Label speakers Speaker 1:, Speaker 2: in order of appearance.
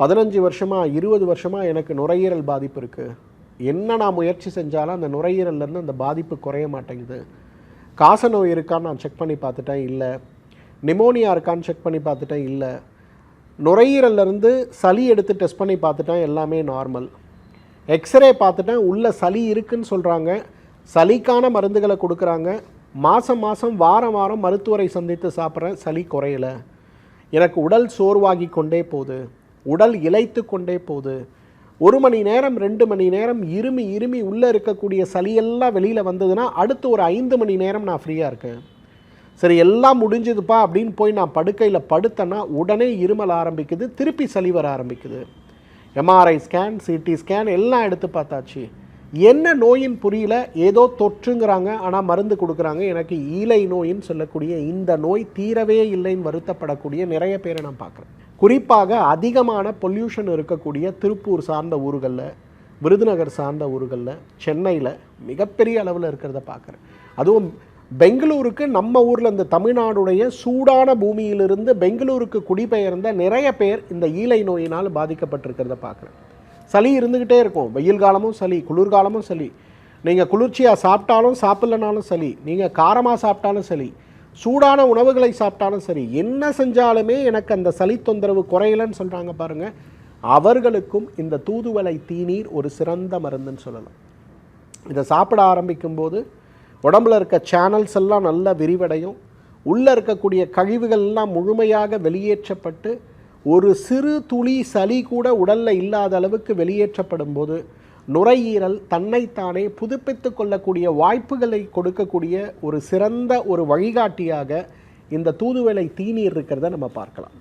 Speaker 1: பதினஞ்சு வருஷமாக இருபது வருஷமாக எனக்கு நுரையீரல் பாதிப்பு இருக்குது என்ன நான் முயற்சி செஞ்சாலும் அந்த நுரையீரல்லேருந்து அந்த பாதிப்பு குறைய மாட்டேங்குது. காச நோய் இருக்கான்னு நான் செக் பண்ணி பார்த்துட்டேன் இல்லை. நிமோனியா இருக்கான்னு செக் பண்ணி பார்த்துட்டேன் இல்லை. நுரையீரல்ல இருந்து சளி எடுத்து டெஸ்ட் பண்ணி பார்த்துட்டேன் எல்லாமே நார்மல். எக்ஸ்ரே பார்த்துட்டேன் உள்ள சளி இருக்குன்னு சொல்கிறாங்க சளிக்கான மருந்துகளை கொடுக்குறாங்க. மாதம் மாதம் வாரம் வாரம் மருத்துவரை சந்தித்து சாப்பிட்றேன் சளி குறையலை. எனக்கு உடல் சோர்வாகி கொண்டே போகுது. உடல் இளைத்து கொண்டே போகுது. ஒரு மணி நேரம் ரெண்டு மணி நேரம் இருமி இருமி உள்ளே இருக்கக்கூடிய சளியெல்லாம் வெளியில் வந்ததுன்னா அடுத்து ஒரு ஐந்து மணி நேரம் நான் ஃப்ரீயாக இருக்கேன். சரி எல்லாம் முடிஞ்சதுப்பா அப்படின்னு போய் நான் படுக்கையில் படுத்தேன்னா உடனே இருமல் ஆரம்பிக்குது திருப்பி சளி வர ஆரம்பிக்குது. எம்ஆர்ஐ ஸ்கேன் சிடி ஸ்கேன் எல்லாம் எடுத்து பார்த்தாச்சு. என்ன நோயின் புரியல? ஏதோ தொற்றுங்கிறாங்க ஆனால் மருந்து கொடுக்குறாங்க. எனக்கு ஈலை நோயின்னு சொல்லக்கூடிய இந்த நோய் தீரவே இல்லைன்னு வருத்தப்படக்கூடிய நிறைய பேரை நான் பார்க்குறேன். குறிப்பாக அதிகமான பொல்யூஷன் இருக்கக்கூடிய திருப்பூர் சார்ந்த ஊர்களில் விருதுநகர் சார்ந்த ஊர்களில் சென்னையில் மிகப்பெரிய அளவில் இருக்கிறத பார்க்குறேன். அதுவும் பெங்களூருக்கு நம்ம ஊரில் இந்த தமிழ்நாடுடைய சூடான பூமியிலிருந்து பெங்களூருக்கு குடிபெயர்ந்த நிறைய பேர் இந்த ஈலை நோயினால் பாதிக்கப்பட்டிருக்கிறத பார்க்குறேன். சளி இருந்துக்கிட்டே இருக்கும். வெயில் காலமும் சளி குளிர்காலமும் சளி. நீங்கள் குளிர்ச்சியாக சாப்பிட்டாலும் சாப்பிட்லனாலும் சளி. நீங்கள் காரமாக சாப்பிட்டாலும் சளி. சூடான உணவுகளை சாப்பிட்டாலும் சரி என்ன செஞ்சாலுமே எனக்கு அந்த சளி தொந்தரவு குறையலன்னு சொல்கிறாங்க பாருங்கள் அவர்களுக்கும் இந்த தூதுவளை தீநீர் ஒரு சிறந்த மருந்துன்னு சொல்லலாம். இதை சாப்பிட ஆரம்பிக்கும்போது உடம்புல இருக்க சேனல்ஸ் எல்லாம் நல்லா விரிவடையும். உள்ளே இருக்கக்கூடிய கழிவுகள் எல்லாம் முழுமையாக வெளியேற்றப்பட்டு ஒரு சிறு துளி சளி கூட உடலில் இல்லாத அளவுக்கு வெளியேற்றப்படும் போது நுரையீரல் தன்னைத்தானே புதுப்பித்து கொள்ளக்கூடிய வாய்ப்புகளை கொடுக்கக்கூடிய ஒரு சிறந்த ஒரு வழிகாட்டியாக இந்த தூதுவளை தீநீர் இருக்கிறத நம்ம பார்க்கலாம்.